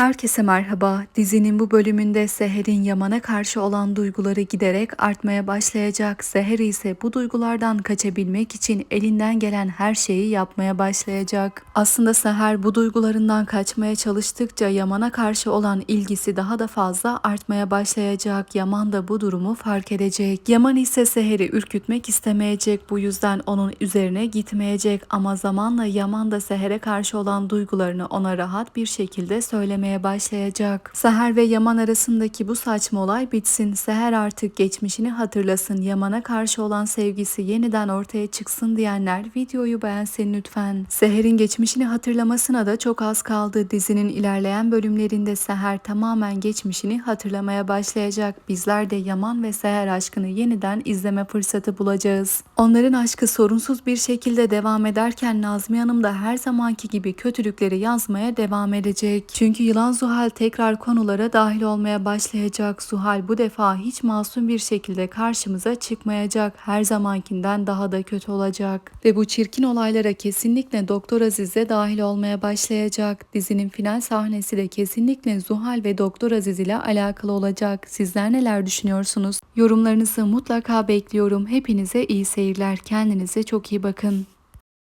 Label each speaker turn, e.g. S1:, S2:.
S1: Herkese merhaba. Dizinin bu bölümünde Seher'in Yaman'a karşı olan duyguları giderek artmaya başlayacak. Seher ise bu duygulardan kaçabilmek için elinden gelen her şeyi yapmaya başlayacak. Aslında Seher bu duygularından kaçmaya çalıştıkça Yaman'a karşı olan ilgisi daha da fazla artmaya başlayacak. Yaman da bu durumu fark edecek. Yaman ise Seher'i ürkütmek istemeyecek. Bu yüzden onun üzerine gitmeyecek ama zamanla Yaman da Seher'e karşı olan duygularını ona rahat bir şekilde söylemeye başlayacak. Seher ve Yaman arasındaki bu saçma olay bitsin. Seher artık geçmişini hatırlasın. Yaman'a karşı olan sevgisi yeniden ortaya çıksın diyenler videoyu beğensin lütfen. Seher'in geçmişini hatırlamasına da çok az kaldı. Dizinin ilerleyen bölümlerinde Seher tamamen geçmişini hatırlamaya başlayacak. Bizler de Yaman ve Seher aşkını yeniden izleme fırsatı bulacağız. Onların aşkı sorunsuz bir şekilde devam ederken Nazmiye Hanım da her zamanki gibi kötülükleri yazmaya devam edecek. Çünkü yılan Zuhal tekrar konulara dahil olmaya başlayacak. Zuhal bu defa hiç masum bir şekilde karşımıza çıkmayacak. Her zamankinden daha da kötü olacak. Ve bu çirkin olaylara kesinlikle Doktor Aziz de dahil olmaya başlayacak. Dizinin final sahnesi de kesinlikle Zuhal ve Doktor Aziz ile alakalı olacak. Sizler neler düşünüyorsunuz? Yorumlarınızı mutlaka bekliyorum. Hepinize iyi seyirler. Kendinize çok iyi bakın.